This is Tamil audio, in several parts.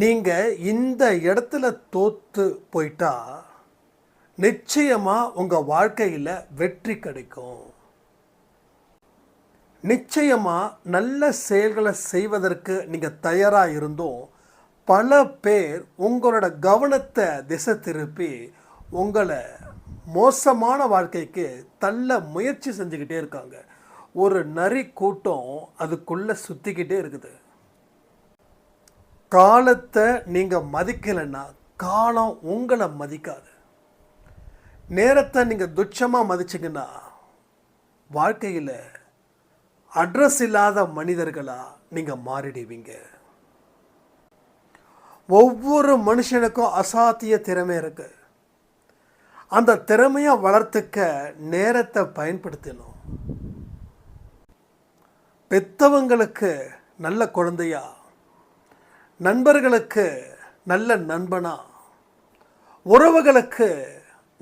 நீங்கள் இந்த இடத்துல தோற்று போயிட்டா நிச்சயமாக உங்கள் வாழ்க்கையில் வெற்றி கிடைக்கும். நிச்சயமாக நல்ல செயல்களை செய்வதற்கு நீங்கள் தயாராக இருந்தும் பல பேர் உங்களோட கவனத்தை திசை திருப்பி உங்களை மோசமான வாழ்க்கைக்கு தள்ள முயற்சி செஞ்சுக்கிட்டே இருக்காங்க. ஒரு நரி கூட்டம் அதுக்குள்ளே சுற்றிக்கிட்டே இருக்குது. காலத்தை நீங்கள் மதிக்கலைன்னா காலம் உங்களை மதிக்காது. நேரத்தை நீங்கள் துச்சமாக மதிச்சிங்கன்னா வாழ்க்கையில் அட்ரஸ் இல்லாத மனிதர்களாக நீங்கள் மாறிடுவீங்க. ஒவ்வொரு மனுஷனுக்கும் அசாத்திய திறமை இருக்குது அந்த திறமையை வளர்த்துக்க நேரத்தை பயன்படுத்தணும். பெத்தவங்களுக்கு நல்ல குழந்தையாக நண்பர்களுக்கு நல்ல நண்பனா? உறவுகளுக்கு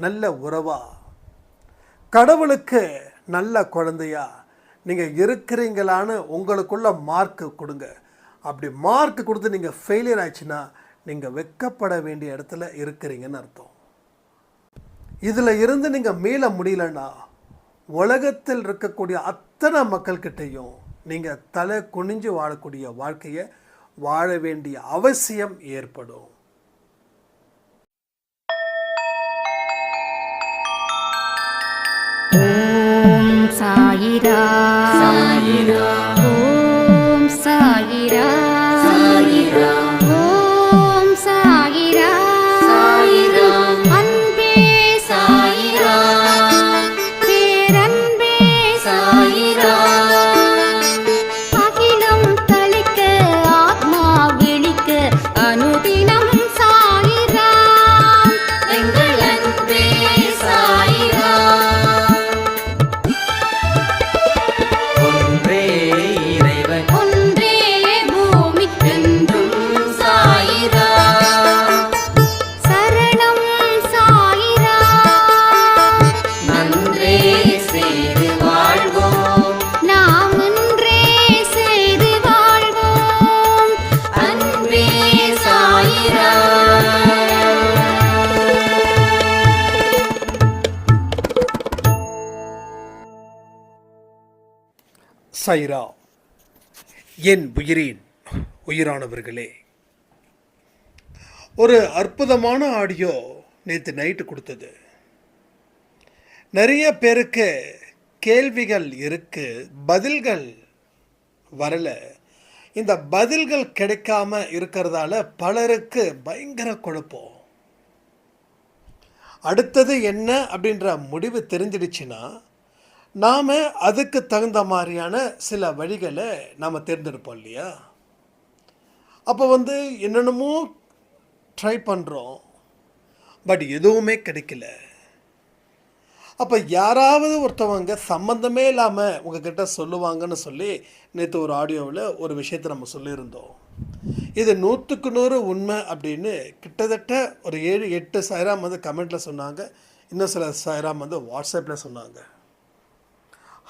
நல்ல உறவா? கடவுளுக்கு நல்ல குழந்தையா? நீங்கள் இருக்கிறீங்களான்னு உங்களுக்குள்ள மார்க்கு கொடுங்க. அப்படி மார்க் கொடுத்து நீங்கள் ஃபெயிலியர் ஆச்சுன்னா நீங்கள் வெக்கப்பட வேண்டிய இடத்துல இருக்கிறீங்கன்னு அர்த்தம். இதில் இருந்து நீங்கள் மீள முடியலன்னா உலகத்தில் இருக்கக்கூடிய அத்தனை மக்கள்கிட்டையும் நீங்கள் தலை குனிஞ்சு வாழக்கூடிய வாழ்க்கையை வாழ வேண்டிய அவசியம் ஏற்படும். சாயிரா. சாயிரா. சைரா என் உயிரின் உயிரானவர்களே. ஒரு அற்புதமான ஆடியோ நேற்று நைட்டு கொடுத்தது. நிறைய பேருக்கு கேள்விகள் இருக்கு பதில்கள் வரல. இந்த பதில்கள் கிடைக்காம இருக்கிறதால பலருக்கு பயங்கர குழப்பம். அடுத்தது என்ன அப்படின்ற முடிவு தெரிஞ்சிடுச்சுன்னா நாம் அதுக்கு தகுந்த மாதிரியான சில வழிகளை நாம் தேர்ந்தெடுப்போம் இல்லையா? அப்போ வந்து என்னென்னமோ ட்ரை பண்ணுறோம் பட் எதுவுமே கிடைக்கல. அப்போ யாராவது ஒருத்தவங்க சம்மந்தமே இல்லாமல் உங்ககிட்ட சொல்லுவாங்கன்னு சொல்லி நேற்று ஒரு ஆடியோவில் ஒரு விஷயத்தை நம்ம சொல்லியிருந்தோம். இது நூற்றுக்கு நூறு உண்மை அப்படின்னு கிட்டத்தட்ட ஒரு ஏழு எட்டு சாயிரம் வந்து கமெண்ட்டில் சொன்னாங்க. இன்னும் சில சாயிரம் வந்து வாட்ஸ்அப்பில் சொன்னாங்க.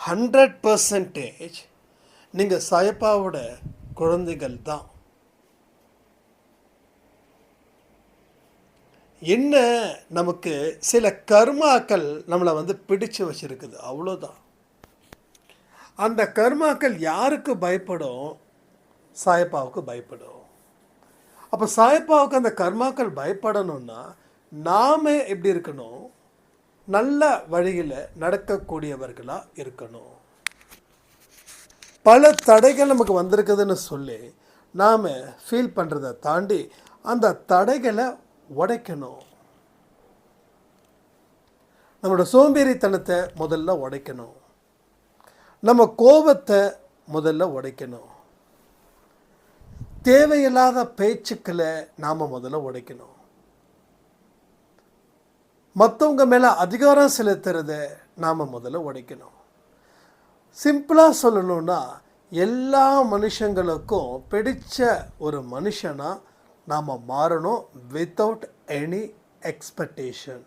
ஹண்ட்ரட் பர்சன்டேஜ் நீங்கள் சாயப்பாவோட குழந்தைகள் தான். என்ன நமக்கு சில கர்மாக்கள் நம்மளை வந்து பிடிச்சு வச்சுருக்குது. அவ்வளோதான் அந்த கர்மாக்கள் யாருக்கு பயப்படும்? சாயப்பாவுக்கு பயப்படும். அப்போ சாயப்பாவுக்கு அந்த கர்மாக்கள் பயப்படணும்னா நாம் எப்படி இருக்கணும்? நல்ல வழியில் நடக்கக்கூடியவர்களாக இருக்கணும். பல தடைகள் நமக்கு வந்திருக்குதுன்னு சொல்லி நாம் ஃபீல் பண்ணுறதை தாண்டி அந்த தடைகளை உடைக்கணும். நம்மளோட சோம்பேறித்தனத்தை முதல்ல உடைக்கணும். நம்ம கோபத்தை முதல்ல உடைக்கணும். தேவையில்லாத பேச்சுக்களை நாம் முதல்ல உடைக்கணும். மற்றவங்க மேலே அதிகாரம் செலுத்துறத நாம் முதல்ல உடைக்கணும். சிம்பிளாக சொல்லணும்னா எல்லா மனுஷங்களுக்கும் பிடித்த ஒரு மனுஷனாக நாம் மாறணும் வித்தவுட் எனி எக்ஸ்பெக்டேஷன்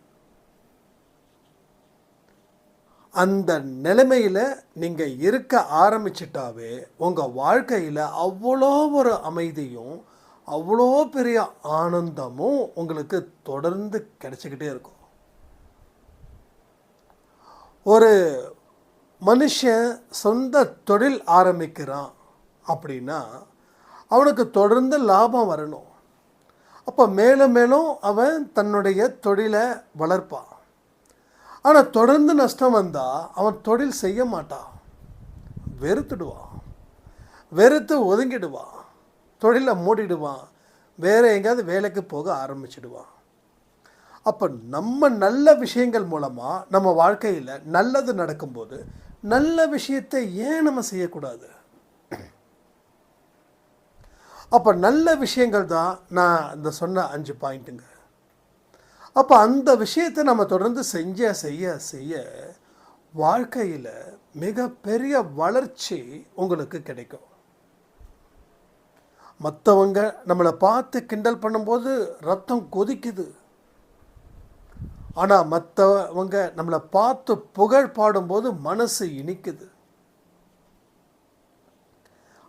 அந்த நிலைமையில் நீங்கள் இருக்க ஆரம்பிச்சிட்டாவே உங்கள் வாழ்க்கையில் அவ்வளோ ஒரு அமைதியும் அவ்வளோ பெரிய ஆனந்தமும் உங்களுக்கு தொடர்ந்து கிடச்சிக்கிட்டே இருக்கும். ஒரு மனுஷன் சொந்த தொழில் ஆரம்பிக்கிறான் அப்படின்னா அவனுக்கு தொடர்ந்து லாபம் வரணும். அப்போ மேலும் மேலும் அவன் தன்னுடைய தொழிலை வளர்ப்பான். ஆனால் தொடர்ந்து நஷ்டம் வந்தால் அவன் தொழில் செய்ய மாட்டான். வெறுத்துடுவான். வெறுத்து ஒதுங்கிடுவான். தொழிலை மூடிடுவான். வேறு எங்கேயாவது வேலைக்கு போக ஆரம்பிச்சிடுவான். அப்போ நம்ம நல்ல விஷயங்கள் மூலமாக நம்ம வாழ்க்கையில் நல்லது நடக்கும்போது நல்ல விஷயத்தை ஏன் நம்ம செய்யக்கூடாது? அப்போ நல்ல விஷயங்கள் தான் நான் இந்த சொன்ன அஞ்சு பாயிண்ட்டுங்க. அப்போ அந்த விஷயத்தை நம்ம தொடர்ந்து செஞ்ச செய்ய செய்ய வாழ்க்கையில் மிகப்பெரிய வளர்ச்சி உங்களுக்கு கிடைக்கும். மற்றவங்க நம்மளை பார்த்து கிண்டல் பண்ணும்போது ரத்தம் கொதிக்குது. ஆனால் மற்றவங்க நம்மளை பார்த்து புகழ் பாடும்போது மனசு இனிக்குது.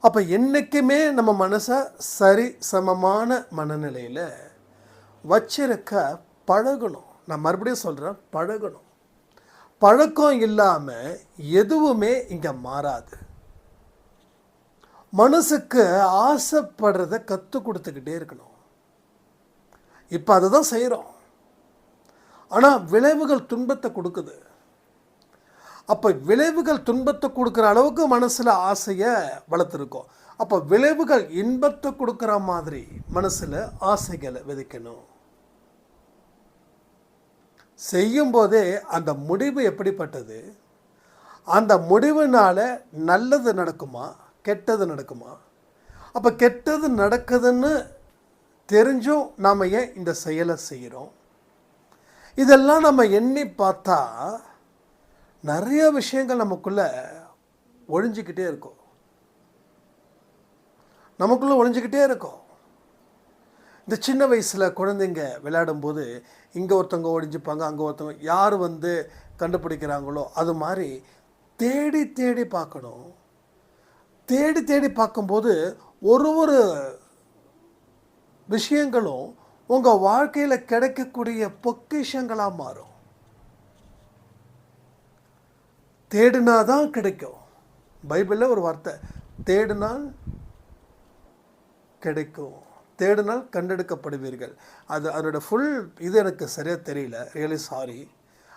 அப்போ என்றைக்குமே நம்ம மனசை சரி சமமான மனநிலையில் வச்சிருக்க பழகணும். நான் மறுபடியும் சொல்கிறேன் பழகணும். பழக்கம் இல்லாமல் எதுவுமே இங்கே மாறாது. மனசுக்கு ஆசைப்படுறத கற்றுக் கொடுத்துக்கிட்டே இருக்கணும். இப்போ அதை தான் செய்கிறோம் ஆனால் விளைவுகள் துன்பத்தை கொடுக்குது. அப்போ விளைவுகள் துன்பத்தை கொடுக்குற அளவுக்கு மனசில் ஆசையை வளர்த்துருக்கோம். அப்போ விளைவுகள் இன்பத்தை கொடுக்குற மாதிரி மனசில் ஆசைகளை விதைக்கணும். செய்யும்போதே அந்த முடிவு எப்படிப்பட்டது? அந்த முடிவுனால நல்லது நடக்குமா? கெட்டது நடக்குமா? அப்போ கெட்டது நடக்குதுன்னு தெரிஞ்சும் நாம் ஏன் இந்த செயலை செய்கிறோம் இதெல்லாம் நம்ம எண்ணி பார்த்தா நிறைய விஷயங்கள் நமக்குள்ளே ஒழிஞ்சிக்கிட்டே இருக்கும். நமக்குள்ளே ஒழிஞ்சிக்கிட்டே இருக்கும். இந்த சின்ன வயசில் குழந்தைங்க விளையாடும்போது இங்கே ஒருத்தவங்க ஒழிஞ்சிப்பாங்க அங்கே ஒருத்தவங்க யார் வந்து கண்டுபிடிக்கிறாங்களோ அது மாதிரி தேடி தேடி பார்க்கணும். தேடி தேடி பார்க்கும்போது ஒரு ஒரு விஷயங்களும் உங்கள் வாழ்க்கையில் கிடைக்கக்கூடிய பொக்கிஷங்களாக மாறும். தேடினா தான் கிடைக்கும். பைபிளில் ஒரு வார்த்தை தேடினால் கிடைக்கும். தேடினால் கண்டெடுக்கப்படுவீர்கள். அது அதோட ஃபுல் இது எனக்கு சரியாக தெரியல. ரியலி சாரி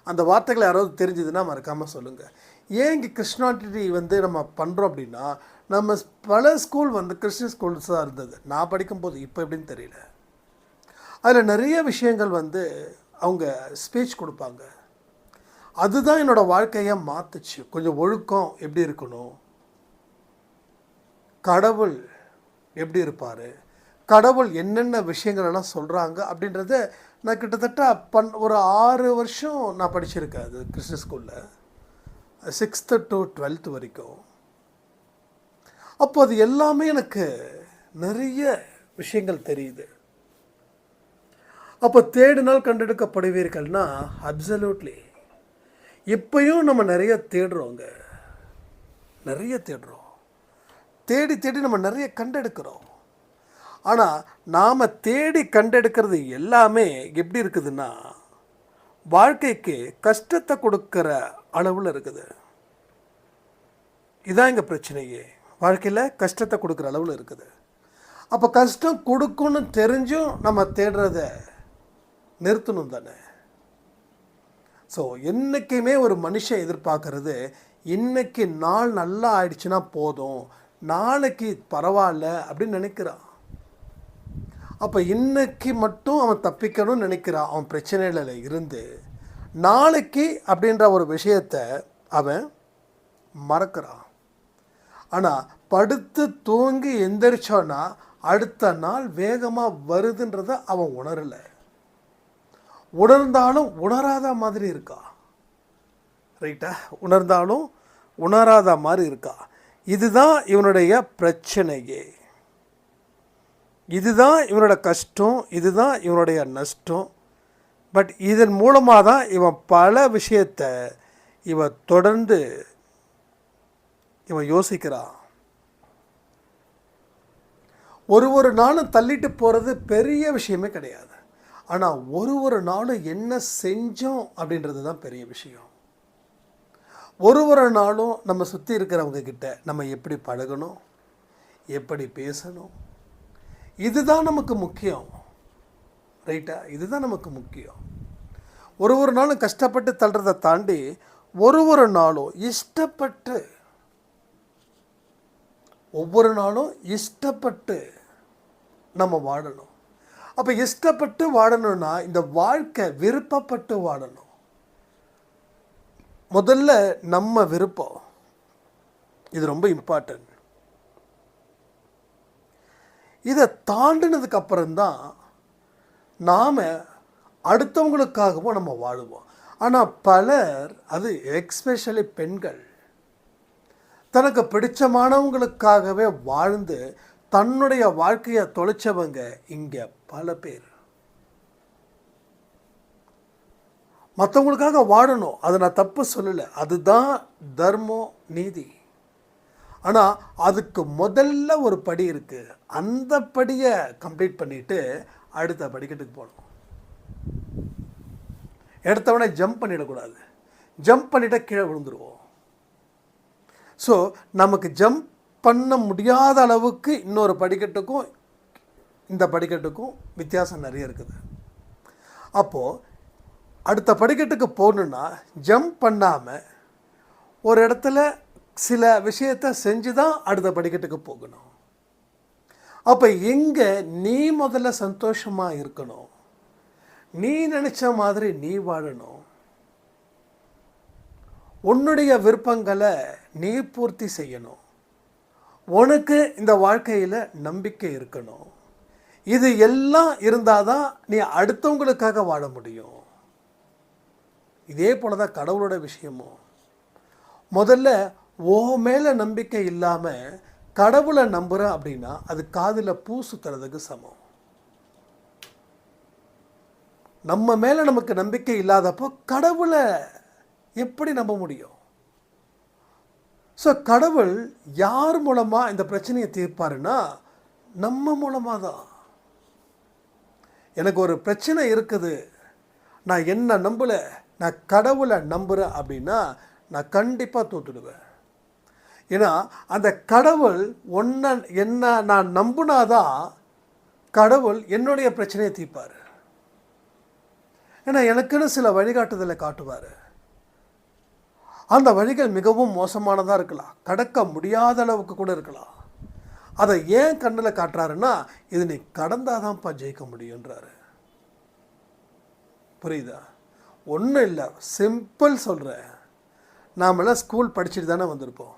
அந்த வார்த்தைகள் யாராவது தெரிஞ்சதுன்னா மறக்காமல் சொல்லுங்கள் ஏன் இங்கே கிருஷ்ணாட்டிட்டி வந்து நம்ம பண்ணுறோம் அப்படின்னா நம்ம பல ஸ்கூல் வந்து கிறிஸ்டின் ஸ்கூல்ஸ் தான் இருந்தது. நான் படிக்கும்போது இப்போ எப்படின்னு தெரியல. அதில் நிறைய விஷயங்கள் வந்து அவங்க ஸ்பீச் கொடுப்பாங்க. அதுதான் என்னோடய வாழ்க்கையை மாற்றுச்சு கொஞ்சம் ஒழுக்கம் எப்படி இருக்கணும்? கடவுள் எப்படி இருப்பார்? கடவுள் என்னென்ன விஷயங்கள் எல்லாம் சொல்கிறாங்க அப்படின்றத நான் கிட்டத்தட்ட பன் ஒரு ஆறு வருஷம் நான் படிச்சிருக்கேன் அது கிறிஸ்டின் ஸ்கூலில். சிக்ஸ்த்து டு டுவெல்த்து வரைக்கும். அப்போ அது எல்லாமே எனக்கு நிறைய விஷயங்கள் தெரியுது. அப்போ தேடினால் கண்டெடுக்கப்படுவீர்கள்னா அப்சல்யூட்லி இப்பையும் நம்ம நிறைய தேடுறோங்க நிறைய தேடுறோம். தேடி தேடி நம்ம நிறைய கண்டெடுக்கிறோம். ஆனால் நாம் தேடி கண்டெடுக்கிறது எல்லாமே எப்படி இருக்குதுன்னா வாழ்க்கைக்கு கஷ்டத்தை கொடுக்குற அளவில் இருக்குது. இதான் எங்கள் பிரச்சனையே. வாழ்க்கையில் கஷ்டத்தை கொடுக்குற அளவில் இருக்குது. அப்போ கஷ்டம் கொடுக்குன்னு தெரிஞ்சும் நம்ம தேடுறத நிறுத்தணும் தானே? ஸோ என்றைக்குமே ஒரு மனுஷன் எதிர்பார்க்கறது இன்னைக்கு நாள் நல்லா ஆயிடுச்சுன்னா போதும் நாளைக்கு பரவாயில்ல அப்படின்னு நினைக்கிறான். அப்போ இன்னைக்கு மட்டும் அவன் தப்பிக்கணும்னு நினைக்கிறான் அவன் பிரச்சனைகளில் இருந்து. நாளைக்கு அப்படின்ற ஒரு விஷயத்தை அவன் மறக்கிறான். ஆனால் படுத்து தூங்கி எந்திரிச்சோன்னா அடுத்த நாள் வேகமாக வருதுன்றத அவன் உணரலை. உணர்ந்தாலும் உணராத மாதிரி இருக்கா? ரைட்டா உணர்ந்தாலும் உணராத மாதிரி இருக்கா? இதுதான் இவனுடைய பிரச்சனையே. இதுதான் இவனோட கஷ்டம் இதுதான் இவனுடைய நஷ்டம். பட் இதன் மூலமாக தான் இவன் பல விஷயத்தை இவன் தொடர்ந்து இவன் யோசிக்கிறான். ஒரு ஒரு நாளும் தள்ளிட்டு போகிறது பெரிய விஷயமே கிடையாது. ஆனால் ஒரு ஒரு நாளும் என்ன செஞ்சோம் அப்படின்றது தான் பெரிய விஷயம். ஒரு ஒரு நாளும் நம்ம சுற்றி இருக்கிறவங்க கிட்ட நம்ம எப்படி பழகணும்? எப்படி பேசணும்? இதுதான் நமக்கு முக்கியம். ரைட்டா? இதுதான் நமக்கு முக்கியம். ஒரு ஒரு நாளும் கஷ்டப்பட்டு தள்ளுறதை தாண்டி ஒரு ஒரு நாளும் இஷ்டப்பட்டு ஒவ்வொரு நாளும் இஷ்டப்பட்டு நம்ம வாழணும். அப்போ இஷ்டப்பட்டு வாழணும்னா இந்த வாழ்க்கை விருப்பப்பட்டு வாழணும் முதல்ல நம்ம விருப்பம். இது ரொம்ப இம்பார்ட்டன்ட் இதை தாண்டினதுக்கு அப்புறம்தான் நாம் அடுத்தவங்களுக்காகவும் நம்ம வாழுவோம். ஆனால் பலர் அது எக்ஸ்பெஷலி பெண்கள் தனக்கு பிடிச்சமானவங்களுக்காகவே வாழ்ந்து தன்னுடைய வாழ்க்கையை தொலைச்சவங்க இங்கே பல பேர். மற்றவங்களுக்காக வாழணும் அதை நான் தப்பு சொல்லலை. அதுதான் தர்மம் நீதி. ஆனால் அதுக்கு முதல்ல ஒரு படி இருக்குது அந்த படியை கம்ப்ளீட் பண்ணிவிட்டு அடுத்த படிக்கட்டுக்கு போகணும். எடுத்தவனே ஜம்ப் பண்ணிடக்கூடாது. ஜம்ப் பண்ணிட்டா கீழே விழுந்துருவோம். ஸோ நமக்கு ஜம்ப் பண்ண முடியாத அளவுக்கு இன்னொரு படிக்கட்டுக்கும் இந்த படிக்கட்டுக்கும் வித்தியாசம் நிறைய இருக்குது. அப்போது அடுத்த படிக்கட்டுக்கு போகணுன்னா ஜம்ப் பண்ணாமல் ஒரு இடத்துல சில விஷயத்தை செஞ்சு தான் அடுத்த படிக்கட்டுக்கு போகணும். அப்போ எங்கே நீ முதல்ல சந்தோஷமாக இருக்கணும்? நீ நினச்ச மாதிரி நீ வாழணும். உன்னுடைய விருப்பங்களை நீ பூர்த்தி செய்யணும். உனக்கு இந்த வாழ்க்கையில் நம்பிக்கை இருக்கணும். இது எல்லாம் இருந்தால் தான் நீ அடுத்தவங்களுக்காக வாழ முடியும். இதே போல தான் கடவுளோட விஷயமும். முதல்ல ஓ மேலே நம்பிக்கை இல்லாமல் கடவுளை நம்புகிற அப்படின்னா அது காதில் பூ சுத்துறதுக்கு சமம். நம்ம மேலே நமக்கு நம்பிக்கை இல்லாதப்போ கடவுளை எப்படி நம்ப முடியும்? ஸோ கடவுள் யார் மூலமாக இந்த பிரச்சனையை தீர்ப்பாருன்னா நம்ம மூலமாக தான் எனக்கு ஒரு பிரச்சனை இருக்குது. நான் என்ன நம்பலை நான் கடவுளை நம்புகிறேன் அப்படின்னா நான் கண்டிப்பாக தோத்துடுவேன். ஏன்னா அந்த கடவுள் ஒன்றை என்ன நான் நம்புனாதான் கடவுள் என்னுடைய பிரச்சனையை தீர்ப்பார். ஏன்னா எனக்குன்னு சில வழிகாட்டுதலை காட்டுவார். அந்த வழிகள் மிகவும் மோசமானதாக இருக்கலாம். கடக்க முடியாத அளவுக்கு கூட இருக்கலாம். அதை ஏன் கண்ணில் காட்டுறாருன்னா இது நீ கடந்தாதான்ப்பா ஜெயிக்க முடியுன்றாரு புரியுதா? ஒன்றும் இல்லை சிம்பிள் சொல்கிறேன் நாமெல்லாம் ஸ்கூல் படிச்சுட்டு தானே வந்திருப்போம்.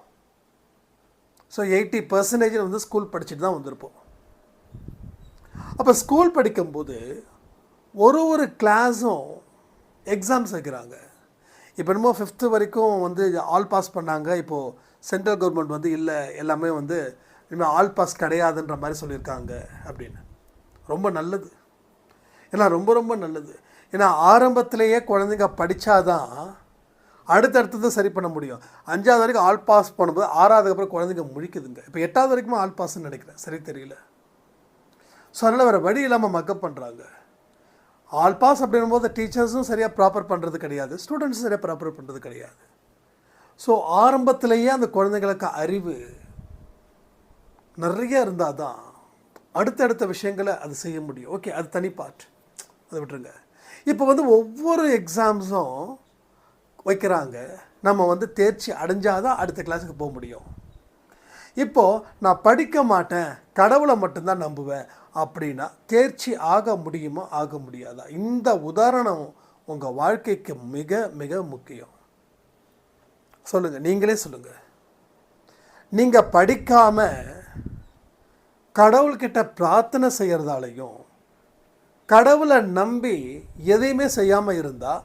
ஸோ எயிட்டி பர்சன்டேஜ் வந்து ஸ்கூல் படிச்சுட்டு தான் வந்திருப்போம். அப்போ ஸ்கூல் படிக்கும்போது ஒரு ஒரு கிளாஸும் எக்ஸாம்ஸ் வைக்கிறாங்க. இப்போ என்னமோ ஃபிஃப்த்து வரைக்கும் வந்து ஆல் பாஸ் பண்ணாங்க. இப்போது சென்ட்ரல் கவர்மெண்ட் வந்து இல்லை எல்லாமே வந்து இனிமேல் ஆல் பாஸ் கிடையாதுன்ற மாதிரி சொல்லியிருக்காங்க அப்படின்னு. ரொம்ப நல்லது. ஏன்னா ரொம்ப ரொம்ப நல்லது. ஏன்னா ஆரம்பத்திலேயே குழந்தைங்க படித்தாதான் அடுத்தடுத்தது சரி பண்ண முடியும். அஞ்சாவது வரைக்கும் ஆல் பாஸ் பண்ணும்போது ஆறாவதுக்கு அப்புறம் குழந்தைங்க முழிக்குதுங்க. இப்போ எட்டாவது வரைக்கும் ஆல் பாஸ்ன்னு நினைக்கிறேன். சரி தெரியல. ஸோ அதனால் வேறு வழி இல்லாமல் மக்கப் பண்ணுறாங்க ஆல் பாஸ் அப்படின்னும் போது டீச்சர்ஸும் சரியாக ப்ராப்பர் பண்ணுறது கிடையாது. ஸ்டூடெண்ட்ஸும் சரியாக ப்ராப்பர் பண்ணுறது கிடையாது. ஸோ ஆரம்பத்திலேயே அந்த குழந்தைங்களுக்கு அறிவு நிறைய இருந்தால் தான் அடுத்தடுத்த விஷயங்களை அது செய்ய முடியும். ஓகே அது தனி பார்ட் அதை விட்டுருங்க. இப்போ வந்து ஒவ்வொரு எக்ஸாம்ஸும் வைக்கிறாங்க. நம்ம வந்து தேர்ச்சி அடைஞ்சால் தான் அடுத்த கிளாஸுக்கு போக முடியும். இப்போது நான் படிக்க மாட்டேன் கடவுளை மட்டும்தான் நம்புவேன் அப்படின்னா தேர்ச்சி ஆக முடியுமா ஆக முடியாதா? இந்த உதாரணம் உங்கள் வாழ்க்கைக்கு மிக மிக முக்கியம். சொல்லுங்கள் நீங்களே சொல்லுங்கள் நீங்கள் படிக்காமல் கடவுள்கிட்ட பிரார்த்தனை செய்கிறதாலையும் கடவுளை நம்பி எதையுமே செய்யாமல் இருந்தால்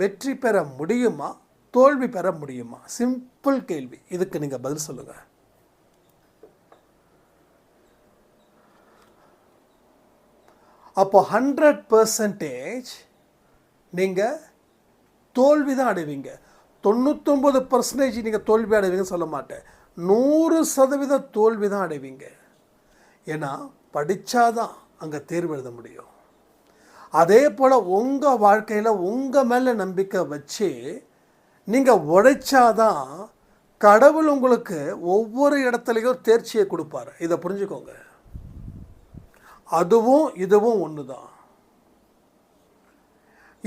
வெற்றி பெற முடியுமா? தோல்வி பெற முடியுமா? சிம்பிள் கேள்வி. இதுக்கு நீங்கள் பதில் சொல்லுங்கள் அப்போ ஹண்ட்ரட் பர்சன்டேஜ் நீங்கள் தோல்வி தான் அடைவீங்க. தொண்ணூத்தொம்பது பர்சன்டேஜ் நீங்கள் தோல்வி அடைவீங்கன்னு சொல்ல மாட்டேன். நூறு சதவீத தோல்வி தான் அடைவீங்க. ஏன்னா படித்தாதான் அங்கே தேர்வு எழுத முடியும். அதே போல் உங்கள் வாழ்க்கையில் உங்கள் மேலே நம்பிக்கை வச்சு நீங்கள் உழைச்சாதான் கடவுள் உங்களுக்கு ஒவ்வொரு இடத்துலையும் தேர்ச்சியை கொடுப்பார். இதை புரிஞ்சுக்கோங்க. அதுவும் இதுவும் ஒன்று தான்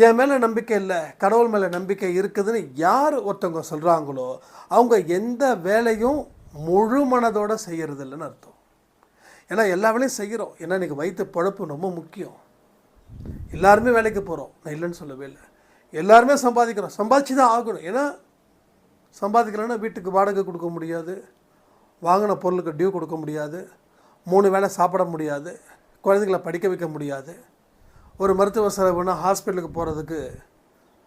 என் மேலே நம்பிக்கை இல்லை கடவுள் மேலே நம்பிக்கை இருக்குதுன்னு யார் ஒருத்தவங்க சொல்கிறாங்களோ அவங்க எந்த வேலையும் முழு மனதோடு செய்கிறது இல்லைன்னு அர்த்தம். ஏன்னா எல்லா வேலையும் செய்கிறோம். ஏன்னா இன்றைக்கி வயிற்று பழப்பு ரொம்ப முக்கியம். எல்லாருமே வேலைக்கு போகிறோம் நான் இல்லைன்னு சொல்லவே இல்லை. எல்லாருமே சம்பாதிக்கிறோம். சம்பாதிச்சு தான் ஆகணும். ஏன்னா சம்பாதிக்கலைன்னா வீட்டுக்கு வாடகை கொடுக்க முடியாது. வாங்கின பொருளுக்கு டியூ கொடுக்க முடியாது. மூணு வேளை சாப்பிட முடியாது. குழந்தைங்களை படிக்க வைக்க முடியாது. ஒரு மருத்துவ செலவுனா ஹாஸ்பிட்டலுக்கு போகிறதுக்கு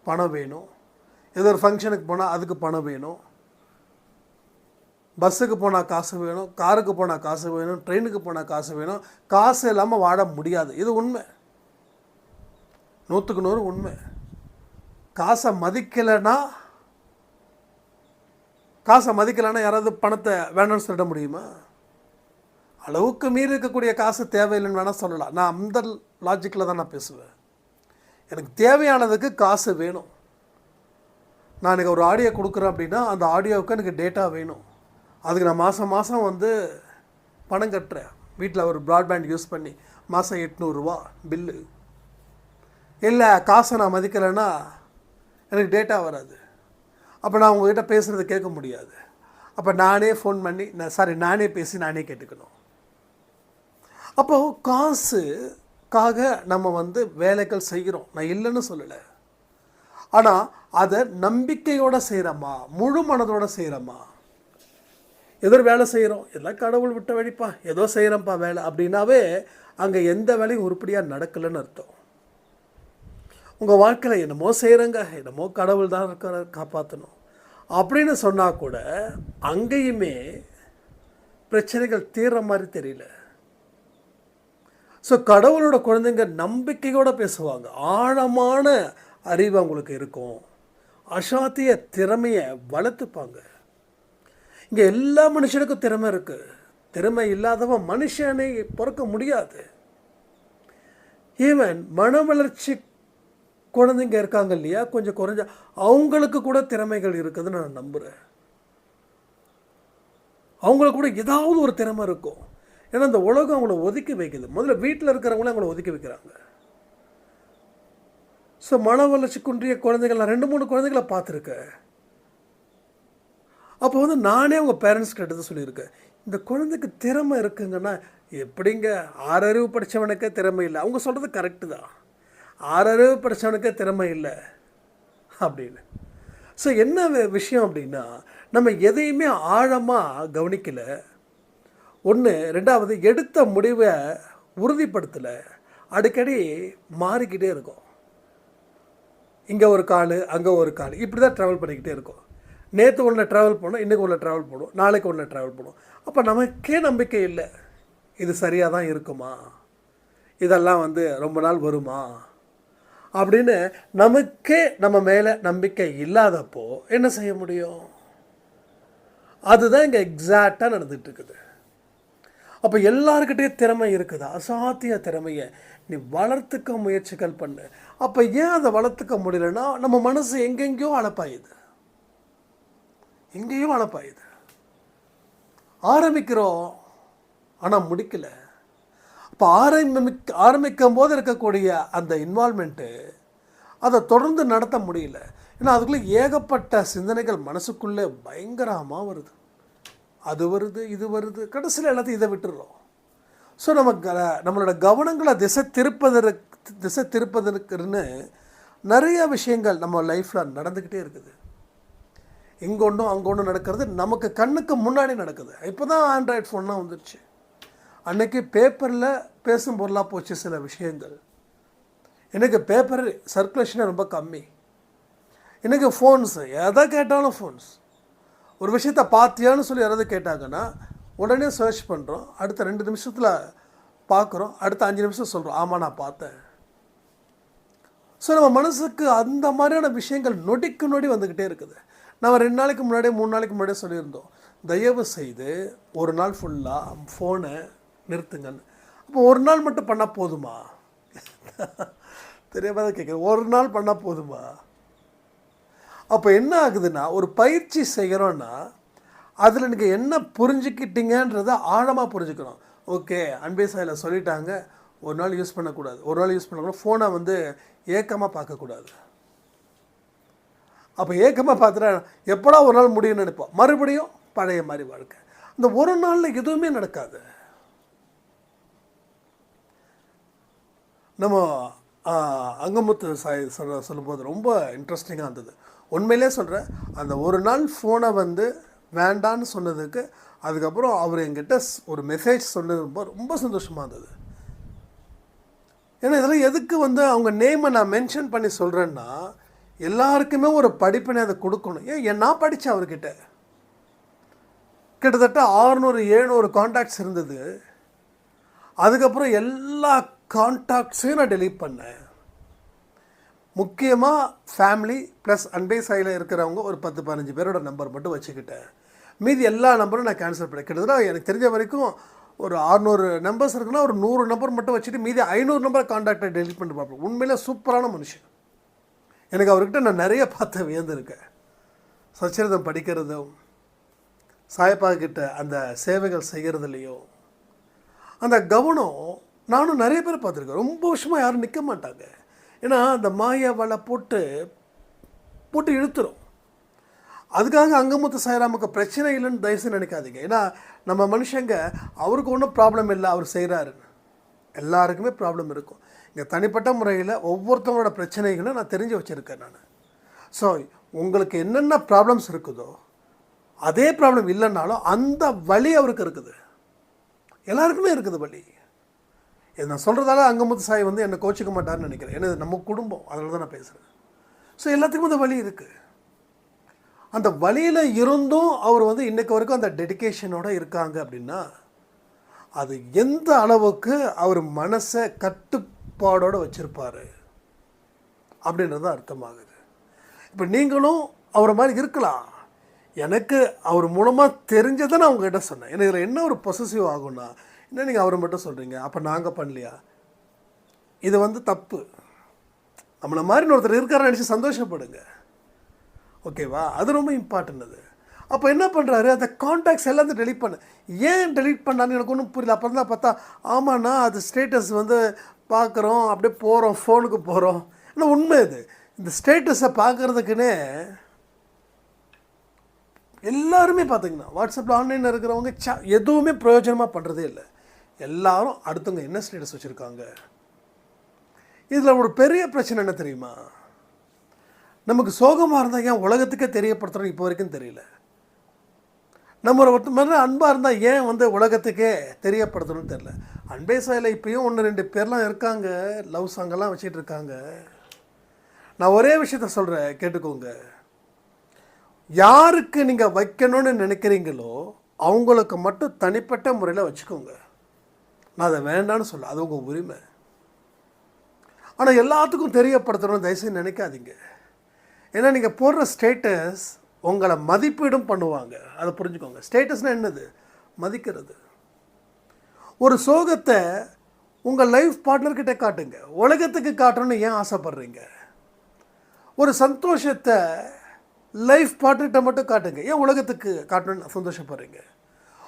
பணம் வேணும். ஏதோ ஒரு ஃபங்க்ஷனுக்கு போனால் அதுக்கு பணம் வேணும். பஸ்ஸுக்கு போனால் காசு வேணும் காருக்கு போனால் காசு வேணும் ட்ரெயினுக்கு போனால் காசு வேணும். காசு இல்லாமல் வாழ முடியாது. இது உண்மை. நூற்றுக்கு நூறு உண்மை. காசை மதிக்கலைன்னா காசை மதிக்கலைன்னா யாராவது பணத்தை வேணும்னு சொல்லிட முடியுமா? அளவுக்கு மீறி இருக்கக்கூடிய காசு தேவையில்லைன்னு வேணால் சொல்லலாம். நான் அந்த லாஜிக்கில் தான் நான் பேசுவேன். எனக்கு தேவையானதுக்கு காசு வேணும். நான் எனக்கு ஒரு ஆடியோ கொடுக்குறேன் அப்படின்னா அந்த ஆடியோவுக்கு எனக்கு டேட்டா வேணும். அதுக்கு நான் மாதம் மாதம் வந்து பணம் கட்டுறேன். வீட்டில் ஒரு ப்ராட்பேண்ட் யூஸ் பண்ணி மாதம் எட்நூறுரூவா பில்லு இல்லை காசை நான் மதிக்கலைன்னா எனக்கு டேட்டா வராது. அப்போ நான் உங்ககிட்ட பேசுகிறத கேட்க முடியாது. அப்போ நானே ஃபோன் பண்ணி நான் சாரி நானே பேசி நானே கேட்டுக்கணும். அப்போது காசுக்காக நம்ம வந்து வேலைகள் செய்கிறோம். நான் இல்லைன்னு சொல்லலை. ஆனால் அதை நம்பிக்கையோடு செய்கிறோமா முழு மனதோடு செய்கிறோமா ஏதோ ஒரு வேலை செய்கிறோம் எல்லாம் கடவுள் விட்ட வழிப்பா ஏதோ செய்கிறோம்ப்பா வேலை அப்படின்னாவே அங்கே எந்த வேலையும் உருப்படியாக நடக்கலைன்னு அர்த்தம். உங்கள் வாழ்க்கையில் என்னமோ செய்கிறங்க என்னமோ கடவுள் தான் இருக்கிற காப்பாற்றணும் அப்படின்னு சொன்னால் கூட அங்கேயுமே பிரச்சனைகள் தீர்ற மாதிரி தெரியல. ஸோ கடவுளோட குழந்தைங்க நம்பிக்கையோடு பேசுவாங்க. ஆழமான அறிவு அவங்களுக்கு இருக்கும். அசாத்திய திறமையை வளர்த்துப்பாங்க. இங்கே எல்லா மனுஷனுக்கும் திறமை இருக்குது திறமை இல்லாதவன் மனுஷனை பிறக்க முடியாது. ஈவன் மன வளர்ச்சி குழந்தைங்க இருக்காங்க இல்லையா? கொஞ்சம் குறைஞ்ச அவங்களுக்கு கூட திறமைகள் இருக்குதுன்னு நான் நம்புகிறேன் அவங்களுக்கு கூட ஏதாவது ஒரு திறமை இருக்கும். ஏன்னா இந்த உலகம் அவங்கள ஒதுக்கி வைக்குது. முதல்ல வீட்டில் இருக்கிறவங்களே அவங்கள ஒதுக்கி வைக்கிறாங்க. ஸோ மன வளர்ச்சி குன்றிய குழந்தைகள் நான் ரெண்டு மூணு குழந்தைகளை பார்த்துருக்கேன். அப்போ வந்து நானே அவங்க பேரண்ட்ஸ் கிட்ட சொல்லியிருக்கேன். இந்த குழந்தைக்கு திறமை இருக்குங்கன்னா எப்படிங்க? ஆறறிவு படித்தவனுக்கே திறமை இல்லை. அவங்க சொல்கிறது கரெக்டு தான். ஆறறிவு படித்தவனுக்கே திறமை இல்லை. அப்படின்னு. ஸோ என்ன விஷயம் அப்படின்னா நம்ம எதையுமே ஆழமாக கவனிக்கலை. ஒன்று ரெண்டாவது எடுத்த முடிவை உறுதிப்படுத்தலை. அடிக்கடி மாறிக்கிட்டே இருக்கும். இங்கே ஒரு கால் அங்கே ஒரு கால். இப்படி தான் ட்ராவல் பண்ணிக்கிட்டே இருக்கும். நேற்று ஒன்றில் ட்ராவல் பண்ணோம் இன்றைக்கு ஒன்றில் ட்ராவல் பண்ணுவோம் நாளைக்கு ஒன்றில் ட்ராவல் பண்ணுவோம் அப்போ நமக்கே நம்பிக்கை இல்லை. இது சரியாக தான் இருக்குமா? இதெல்லாம் வந்து ரொம்ப நாள் வருமா? அப்படின்னு நமக்கே நம்ம மேலே நம்பிக்கை இல்லாதப்போ என்ன செய்ய முடியும்? அதுதான் இங்கே எக்ஸாக்டாக நடந்துகிட்ருக்குது இருக்குது அப்போ எல்லாருக்கிட்டேயும் திறமை இருக்குது? அசாத்திய திறமையை நீ வளர்த்துக்க முயற்சிகள் பண்ணு. அப்போ ஏன் அதை வளர்த்துக்க முடியலன்னா நம்ம மனசு எங்கெங்கேயோ இங்கேயும் எங்கேயோ அழப்பாயுது ஆரம்பிக்கிறோம் ஆனால் முடிக்கலை. அப்போ ஆரம்பிக்க ஆரம்பிக்கும் போது இருக்கக்கூடிய அந்த இன்வால்மெண்ட்டு அதை தொடர்ந்து நடத்த முடியல. ஏன்னா அதுக்குள்ளே ஏகப்பட்ட சிந்தனைகள் மனசுக்குள்ளே பயங்கரமாக வருது. அது வருது இது வருது கடைசியில் எல்லாத்தையும் இதை விட்டுடுறோம் ஸோ நம்ம க நம்மளோட கவனங்களை திசை திருப்பதற்கு திசை திருப்பதற்குன்னு நிறைய விஷயங்கள் நம்ம லைஃப்பில் நடந்துக்கிட்டே இருக்குது. இங்கே ஒன்றும் அங்கே ஒன்றும் நடக்கிறது நமக்கு கண்ணுக்கு முன்னாடி நடக்குது. இப்போ தான் ஆண்ட்ராய்ட் ஃபோன்லாம் வந்துருச்சு. அன்னைக்கு பேப்பரில் பேசும் பொருளாக போச்சு சில விஷயங்கள். எனக்கு பேப்பர் சர்க்குலேஷனே ரொம்ப கம்மி. எனக்கு ஃபோன்ஸு எதை கேட்டாலும் ஃபோன்ஸ் ஒரு விஷயத்த பார்த்தியான்னு சொல்லி யாராவது கேட்டாங்கன்னா உடனே சர்ச் பண்ணுறோம் அடுத்த ரெண்டு நிமிஷத்தில் பார்க்குறோம். அடுத்த அஞ்சு நிமிஷம் சொல்கிறோம் ஆமாம் நான் பார்த்தேன். ஸோ நம்ம மனசுக்கு அந்த மாதிரியான விஷயங்கள் நொடிக்கு நொடி வந்துக்கிட்டே இருக்குது. நம்ம ரெண்டு நாளைக்கு முன்னாடியே மூணு நாளைக்கு முன்னாடியே சொல்லியிருந்தோம். தயவு செய்து ஒரு நாள் ஃபுல்லாக ஃபோனை நிறுத்துங்கன்னு. அப்போ ஒரு நாள் மட்டும் பண்ணால் போதுமா? தெரியாமல் தான் கேட்குறேன் ஒரு நாள் பண்ணால் போதுமா? அப்போ என்ன ஆகுதுன்னா ஒரு பயிற்சி செய்கிறோன்னா அதில் நீங்கள் என்ன புரிஞ்சுக்கிட்டீங்கன்றதை ஆழமாக புரிஞ்சுக்கணும். ஓகே அன்பே சாயில் சொல்லிட்டாங்க. ஒரு நாள் யூஸ் பண்ணக்கூடாது. ஒரு நாள் யூஸ் பண்ணக்கூடாது ஃபோனை வந்து ஏக்கமாக பார்க்கக்கூடாது. அப்போ ஏக்கமாக பார்த்துட்டா எப்படா ஒரு நாள் முடியும்னு நினைப்போம். மறுபடியும் பழைய மாதிரி வாழ்க்கை. அந்த ஒரு நாளில் எதுவுமே நடக்காது. நம்ம அங்கமுத்து சாய் சொல்ல சொல்லும்போது ரொம்ப இன்ட்ரெஸ்டிங்காக இருந்தது. உண்மையிலே சொல்கிறேன் அந்த ஒரு நாள் ஃபோனை வந்து வேண்டான்னு சொன்னதுக்கு அதுக்கப்புறம் அவர் என்கிட்ட ஒரு மெசேஜ் சொன்னது ரொம்ப ரொம்ப சந்தோஷமாக இருந்தது. ஏன்னா இதெல்லாம் எதுக்கு வந்து அவங்க நேமை நான் மென்ஷன் பண்ணி சொல்கிறேன்னா எல்லாருக்குமே ஒரு படிப்பினை அதை கொடுக்கணும். ஏன் என்ன நான் படித்தேன் அவர்கிட்ட. கிட்டத்தட்ட ஆறுநூறு ஏழ்நூறு காண்டாக்ட்ஸ் இருந்தது. அதுக்கப்புறம் எல்லா காண்டாக்ட்ஸையும் நான் டெலீட் பண்ணேன். முக்கியமாக ஃபேமிலி ப்ளஸ் அன்பை சாயில் இருக்கிறவங்க ஒரு பத்து பதினஞ்சு பேரோட நம்பர் மட்டும் வச்சுக்கிட்டேன். மீதி எல்லா நம்பரும் நான் கேன்சல் பண்ணேன். கிட்டத்தட்ட எனக்கு தெரிஞ்ச வரைக்கும் ஒரு அறநூறு நம்பர்ஸ் இருக்குன்னா ஒரு நூறு நம்பர் மட்டும் வச்சுட்டு மீதி ஐநூறு நம்பர் காண்டாக்டை டெலிட் பண்ணி பார்ப்பேன் உண்மையிலே சூப்பரான மனுஷன். எனக்கு அவர்கிட்ட நான் நிறைய பார்த்து வியந்திருக்கேன். சச்சரிதம் படிக்கிறதும் சாயப்பா கிட்ட அந்த சேவைகள் செய்கிறதுலையும் அந்த கவனம் நானும் நிறைய பேர் பார்த்துருக்கேன். ரொம்ப வருஷமாக யாரும் நிற்க மாட்டாங்க. ஏன்னா அந்த மாய வலை போட்டு போட்டு இழுத்துரும். அதுக்காக அங்கமுத்து சாய்ராமுக்கு பிரச்சனை இல்லைன்னு தயவுசெய்து நினைக்காதீங்க. ஏன்னா நம்ம மனுஷங்க அவருக்கு ஒன்றும் ப்ராப்ளம் இல்லை அவர் செய்கிறாரு எல்லாருக்குமே ப்ராப்ளம் இருக்கும். இங்கே தனிப்பட்ட முறையில் ஒவ்வொருத்தவங்களோட பிரச்சனைகளும் நான் தெரிஞ்சு வச்சுருக்கேன் நான். ஸோ உங்களுக்கு என்னென்ன ப்ராப்ளம்ஸ் இருக்குதோ அதே ப்ராப்ளம் இல்லைன்னாலும் அந்த வழி அவருக்கு இருக்குது. எல்லாருக்குமே இருக்குது வழி இது நான் சொல்கிறதால அங்கமுத்து சாய் வந்து என்னை கோச்சிக்க மாட்டார்னு நினைக்கிறேன். ஏன்னா நம்ம குடும்பம். அதில் தான் நான் பேசுகிறேன் ஸோ எல்லாத்துக்கும் அந்த வழி இருக்குது அந்த வழியில் இருந்தும் அவர் வந்து இன்னைக்கு வரைக்கும் அந்த டெடிக்கேஷனோடு இருக்காங்க அப்படின்னா அது எந்த அளவுக்கு அவர் மனசை கட்டு கட்டுப்பாடோடு வச்சுருப்பார். அப்படின்றது அர்த்தமாகுது. இப்போ நீங்களும் அவரை மாதிரி இருக்கலாம். எனக்கு அவர் மூலமாக தெரிஞ்சதை நான் உங்ககிட்ட சொன்னேன். எனக்கு இதில் என்ன ஒரு பொசசிவ் ஆகும்னா என்ன நீங்கள் அவரை மட்டும் சொல்கிறீங்க அப்போ நாங்கள் பண்ணலையா? இது வந்து தப்பு. நம்மளை மாதிரி ஒருத்தர் இருக்காருன்னு நினச்சி சந்தோஷப்படுங்க. ஓகேவா அது ரொம்ப இம்பார்ட்டன்ட் அது. அப்போ என்ன பண்ணுறாரு அந்த காண்டாக்ட்ஸ் எல்லாத்தையும் டெலிட் பண்ண. ஏன் டெலிட் பண்ணான்னு எனக்கு ஒன்றும் புரியல. அப்புறம் தான் பார்த்தா ஆமாண்ணா அது ஸ்டேட்டஸ் வந்து பார்க்குறோம் அப்படியே போகிறோம் ஃபோனுக்கு போகிறோம் ஆனால் உண்மை இது? இந்த ஸ்டேட்டஸை பார்க்குறதுக்குன்னே எல்லாருமே பார்த்தீங்கன்னா வாட்ஸ்அப்பில் ஆன்லைனில் இருக்கிறவங்க ச எதுவுமே பிரயோஜனமாக பண்ணுறதே இல்லை. எல்லாரும் அடுத்தவங்க என்ன ஸ்டேட்டஸ் வச்சுருக்காங்க? இதில் ஒரு பெரிய பிரச்சனை என்ன தெரியுமா? நமக்கு சோகமாக இருந்தால் ஏன் உலகத்துக்கே தெரியப்படுத்துகிறோம் இப்போ வரைக்கும் தெரியல. நம்ம ஒருத்தர் மாதிரி அன்பாக இருந்தால் ஏன் வந்து உலகத்துக்கே தெரியப்படுத்தணும்னு தெரில அன்பே சாயில் இப்போயும் ஒன்று ரெண்டு பேர்லாம் இருக்காங்க. லவ் சாங்கெல்லாம் வச்சிட்டு இருக்காங்க. நான் ஒரே விஷயத்த சொல்கிறேன் கேட்டுக்கோங்க. யாருக்கு நீங்கள் வைக்கணும்னு நினைக்கிறீங்களோ அவங்களுக்கு மட்டும் தனிப்பட்ட முறையில் வச்சுக்கோங்க. நான் அதை வேண்டான்னு சொல்ல அது உங்கள் உரிமை. ஆனால் எல்லாத்துக்கும் தெரியப்படுத்தணும்னு தயவுசெய்து நினைக்காதீங்க. ஏன்னா நீங்கள் போடுற ஸ்டேட்டஸ் உங்களை மதிப்பீடும் பண்ணுவாங்க. அதை புரிஞ்சுக்கோங்க. ஸ்டேட்டஸ்னால் என்னது? மதிக்கிறது. ஒரு சோகத்தை உங்கள் லைஃப் பார்ட்னர்கிட்ட காட்டுங்க. உலகத்துக்கு காட்டணும்னு ஏன் ஆசைப்படுறீங்க? ஒரு சந்தோஷத்தை லைஃப் பார்ட்னர்கிட்ட மட்டும் காட்டுங்க. ஏன் உலகத்துக்கு காட்டணும்னு சந்தோஷப்படுறீங்க?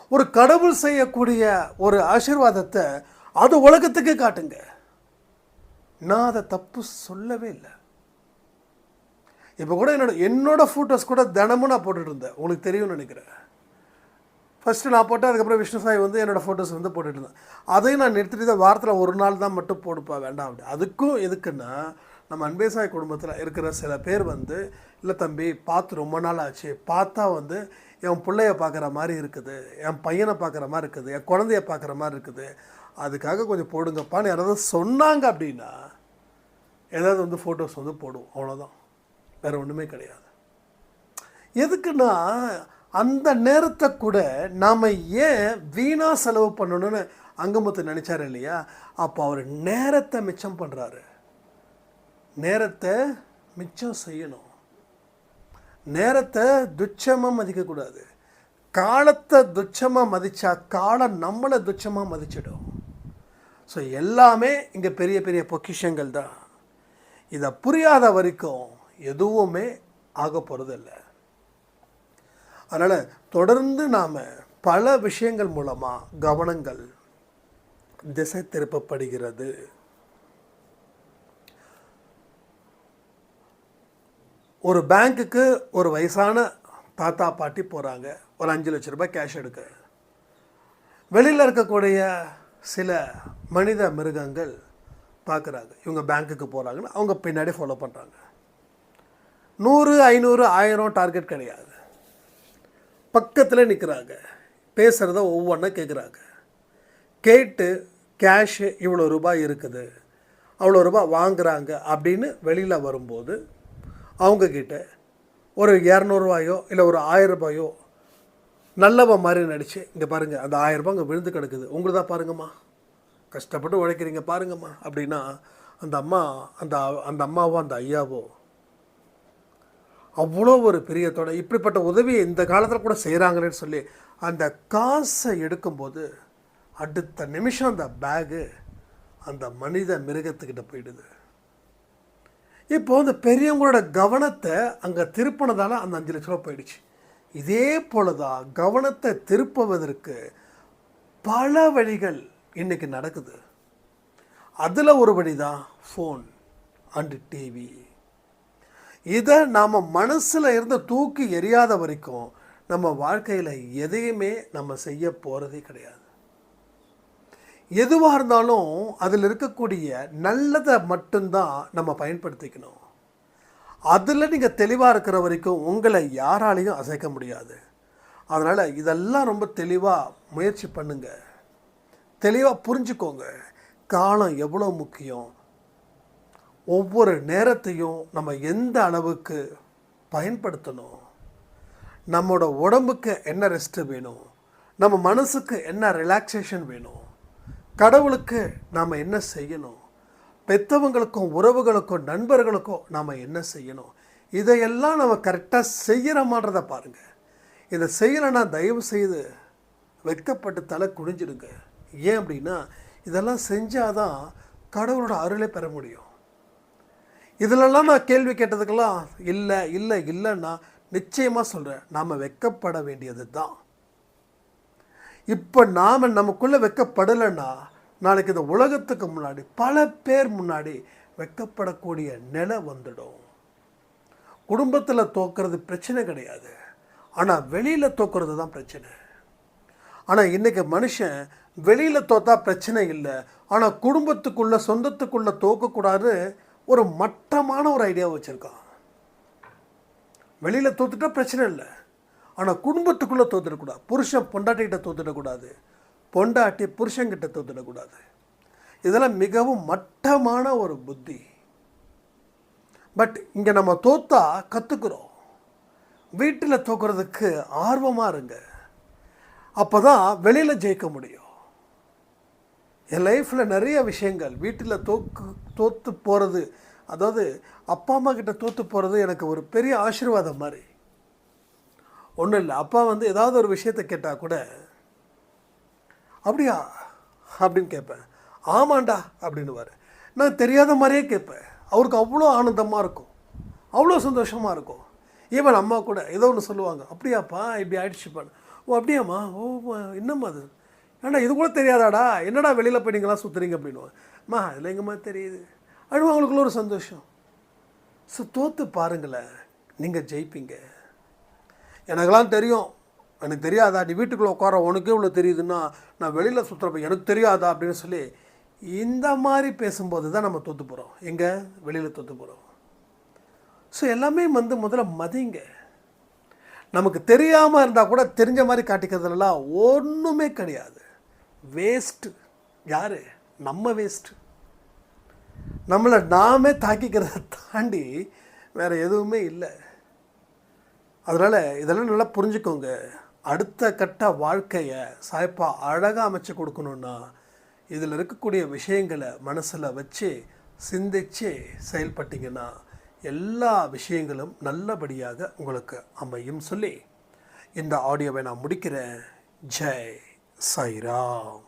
ஒரு கடவுள் செய்யக்கூடிய ஒரு ஆசீர்வாதத்தை அது உலகத்துக்கு காட்டுங்க. நான் அதை தப்பு சொல்லவே இல்லை. இப்போ கூட என்னோட என்னோடய ஃபோட்டோஸ் கூட தினமும் நான் போட்டுட்ருந்தேன் உங்களுக்கு தெரியும்னு நினைக்கிறேன். ஃபஸ்ட்டு நான் போட்டேன் அதுக்கப்புறம் விஷ்ணு சாய் வந்து என்னோடய ஃபோட்டோஸ் வந்து போட்டுட்டு இருந்தேன். அதையும் நான் நிறுத்திட்டு தான் வாரத்தில் ஒரு நாள் தான் மட்டும் போடுப்பா வேண்டாம் அப்படி. அதுக்கும் எதுக்குன்னா நம்ம அன்பே சாய் குடும்பத்தில் இருக்கிற சில பேர் வந்து இல்லை தம்பி பார்த்து ரொம்ப நாள் ஆச்சு. பார்த்தா வந்து என் பிள்ளைய பார்க்குற மாதிரி இருக்குது. என் பையனை பார்க்குற மாதிரி இருக்குது. என் குழந்தைய பார்க்குற மாதிரி இருக்குது. அதுக்காக கொஞ்சம் போடுங்கப்பான்னு யாராவது சொன்னாங்க அப்படின்னா ஏதாவது வந்து ஃபோட்டோஸ் வந்து போடுவோம். அவ்வளோதான் வேறு ஒன்றுமே கிடையாது. எதுக்குன்னா அந்த நேரத்தை கூட நாம் ஏன் வீணாக செலவு பண்ணணும்னு அங்கமுத்து நினச்சாரு இல்லையா? அப்போ அவர் நேரத்தை மிச்சம் பண்ணுறாரு நேரத்தை மிச்சம் செய்யணும். நேரத்தை துச்சமாக மதிக்கக்கூடாது காலத்தை துச்சமாக மதித்தா காலம் நம்மளை துச்சமாக மதிச்சிடும். ஸோ எல்லாமே இங்கே பெரிய பெரிய பொக்கிஷங்கள் தான். இதை புரியாத வரைக்கும் எதுவுமே ஆக போகிறதில்ல அதனால் தொடர்ந்து நாம் பல விஷயங்கள் மூலமாக கவனங்கள் திசை திருப்பப்படுகிறது. ஒரு பேங்க்குக்கு ஒரு வயசான தாத்தா பாட்டி போகிறாங்க ஒரு அஞ்சு லட்ச ரூபாய் கேஷ் எடுக்க. வெளியில் இருக்கக்கூடிய சில மனித மிருகங்கள் பார்க்குறாங்க இவங்க பேங்க்குக்கு போகிறாங்கன்னு அவங்க பின்னாடி ஃபாலோ பண்ணுறாங்க நூறு ஐநூறு ஆயிரம் டார்கெட் கிடையாது. பக்கத்தில் நிற்கிறாங்க பேசுகிறத ஒவ்வொன்றா கேட்குறாங்க கேட்டு கேஷு இவ்வளோ ரூபாய் இருக்குது. அவ்வளோ ரூபாய் வாங்குறாங்க அப்படின்னு வெளியில் வரும்போது அவங்கக்கிட்ட ஒரு இரநூறுவாயோ இல்லை ஒரு ஆயிரம் ரூபாயோ நல்லவ மாதிரி நடிச்சு இங்கே பாருங்கள் அந்த ஆயிரரூபா அங்கே விழுந்து கிடக்குது. உங்களுக்கு தான் பாருங்கம்மா. கஷ்டப்பட்டு உழைக்கிறீங்க பாருங்கம்மா. அப்படின்னா அந்த அம்மா அந்த அந்த அம்மாவோ அந்த ஐயாவோ அவ்வளோ ஒரு பிரியத்தோட இப்படிப்பட்ட உதவியை இந்த காலத்தில் கூட செய்கிறாங்களேன்னு சொல்லி அந்த காசை எடுக்கும்போது அடுத்த நிமிஷம் அந்த பேகு அந்த மனித மிருகத்துக்கிட்ட போயிடுது. இப்போ அந்த பெரியவங்களோட கவனத்தை அங்கே திருப்பினதால் அந்த அஞ்சு லட்ச ரூபா போயிடுச்சு. இதே போல தான் கவனத்தை திருப்புவதற்கு பல வழிகள் இன்றைக்கி நடக்குது. அதில் ஒரு வழி தான் ஃபோன் அண்டு டிவி இதை நாம் மனசில் இருந்து தூக்கி எரியாத வரைக்கும் நம்ம வாழ்க்கையில் எதையுமே நம்ம செய்ய போகிறதே கிடையாது. எதுவாக இருந்தாலும் அதில் இருக்கக்கூடிய நல்லதை மட்டும்தான் நம்ம பயன்படுத்திக்கணும். அதில் நீங்கள் தெளிவாக இருக்கிற வரைக்கும் உங்களை யாராலையும் அசைக்க முடியாது. அதனால் இதெல்லாம் ரொம்ப தெளிவாக முயற்சி பண்ணுங்கள் தெளிவாக புரிஞ்சுக்கோங்க. காலம் எவ்வளோ முக்கியம்? ஒவ்வொரு நேரத்தையும் நம்ம எந்த அளவுக்கு பயன்படுத்தணும்? நம்மளோட உடம்புக்கு என்ன ரெஸ்ட்டு வேணும்? நம்ம மனசுக்கு என்ன ரிலாக்ஸேஷன் வேணும்? கடவுளுக்கு நாம் என்ன செய்யணும்? பெற்றவங்களுக்கும் உறவுகளுக்கும் நண்பர்களுக்கும் நாம் என்ன செய்யணும்? இதையெல்லாம் நம்ம கரெக்டாக செய்கிறோமான்றதை பாருங்கள் இதை செய்யலைன்னா தயவு செய்து வெட்கப்பட்டு தலை குடிஞ்சிடுங்க ஏன் அப்படின்னா இதெல்லாம் செஞ்சாதான் கடவுளோட அருளை பெற முடியும். இதிலெல்லாம் நான் கேள்வி கேட்டதுக்கெல்லாம் இல்லை இல்லை இல்லைன்னா நிச்சயமாக சொல்கிறேன் நாம் வெக்கப்பட வேண்டியது தான் இப்போ நாம் நமக்குள்ளே வெக்கப்படலைன்னா நாளைக்கு இந்த உலகத்துக்கு முன்னாடி பல பேர் முன்னாடி வெக்கப்படக்கூடிய நிலை வந்துடும். குடும்பத்தில் தோக்கிறது பிரச்சனை கிடையாது. ஆனால் வெளியில் தோக்கிறது தான் பிரச்சனை. ஆனால் இன்றைக்கி மனுஷன் வெளியில் தோத்தா பிரச்சனை இல்லை. ஆனால் குடும்பத்துக்குள்ளே சொந்தத்துக்குள்ளே தோக்கக்கூடாது ஒரு மட்டமான ஒரு ஐடியா வச்சுருக்கான். வெளியில் தோத்துட்டா பிரச்சனை இல்லை. ஆனால் குடும்பத்துக்குள்ளே தோத்துடக்கூடாது. புருஷன் பொண்டாட்டிகிட்ட தோத்துடக்கூடாது. பொண்டாட்டி புருஷன்கிட்ட தோத்துடக்கூடாது. இதெல்லாம் மிகவும் மட்டமான ஒரு புத்தி. பட் இங்கே நம்ம தோத்தா கற்றுக்குறோம் வீட்டில் தோக்குறதுக்கு ஆர்வமாக இருங்க. அப்போ தான் வெளியில் ஜெயிக்க முடியும். என் லைஃப்பில் நிறைய விஷயங்கள். வீட்டில் தோக்கு தோற்று போகிறது அதாவது அப்பா அம்மா கிட்ட தோற்று போகிறது எனக்கு ஒரு பெரிய ஆசீர்வாதம் மாதிரி. ஒன்றும் இல்லை. அப்பா வந்து ஏதாவது ஒரு விஷயத்தை கேட்டால் கூட அப்படியா? அப்படின்னு கேட்பேன். ஆமாண்டா அப்படின்னுவார். நான் தெரியாத மாதிரியே கேட்பேன். அவருக்கு அவ்வளோ ஆனந்தமாக இருக்கும். அவ்வளோ சந்தோஷமாக இருக்கும். ஈவன் அம்மா கூட ஏதோ ஒன்று சொல்லுவாங்க. அப்படியாப்பா இப்படி ஆயிடுச்சுப்பான்னு ஓ அப்படியாம்மா? ஓ என்னம்மா அது? ஏண்டா இது கூட தெரியாதாடா? என்னடா வெளியில் போய் நீங்களாம் சுற்றுறீங்க அப்படின்னு. அம்மா அதில் எங்கம்மா தெரியுது? அது அவங்களுக்குள்ள ஒரு சந்தோஷம். ஸோ தோற்று பாருங்களேன். நீங்கள் ஜெயிப்பீங்க. எனக்கெல்லாம் தெரியும். எனக்கு தெரியாதா? நீ வீட்டுக்குள்ளே உட்கார உனக்கே இவ்வளோ தெரியுதுன்னா நான் வெளியில் சுற்றுறப்ப எனக்கு தெரியாதா அப்படின்னு சொல்லி இந்த மாதிரி பேசும்போது தான் நம்ம தோற்று போகிறோம் எங்கே? வெளியில் தோற்று போகிறோம் ஸோ எல்லாமே வந்து முதல்ல மதிங்க. நமக்கு தெரியாமல் இருந்தால் கூட தெரிஞ்ச மாதிரி காட்டிக்கிறதுலாம் ஒன்றுமே கிடையாது. வேஸ்ட்டு யார்? நம்ம வேஸ்ட்டு நம்மளை நாமே தாக்கிக்கிறத தாண்டி வேறு எதுவுமே இல்லை. அதனால் இதெல்லாம் நல்லா புரிஞ்சுக்கோங்க. அடுத்த கட்ட வாழ்க்கையை சாய்ப்பா அழகாக அமைச்சு கொடுக்கணுன்னா இதில் இருக்கக்கூடிய விஷயங்களை மனசில் வச்சு சிந்திச்சு செயல்பட்டிங்கன்னா எல்லா விஷயங்களும் நல்லபடியாக உங்களுக்கு அமையும் சொல்லி இந்த ஆடியோவை நான் முடிக்கிறேன். ஜெய். சாய்ராம்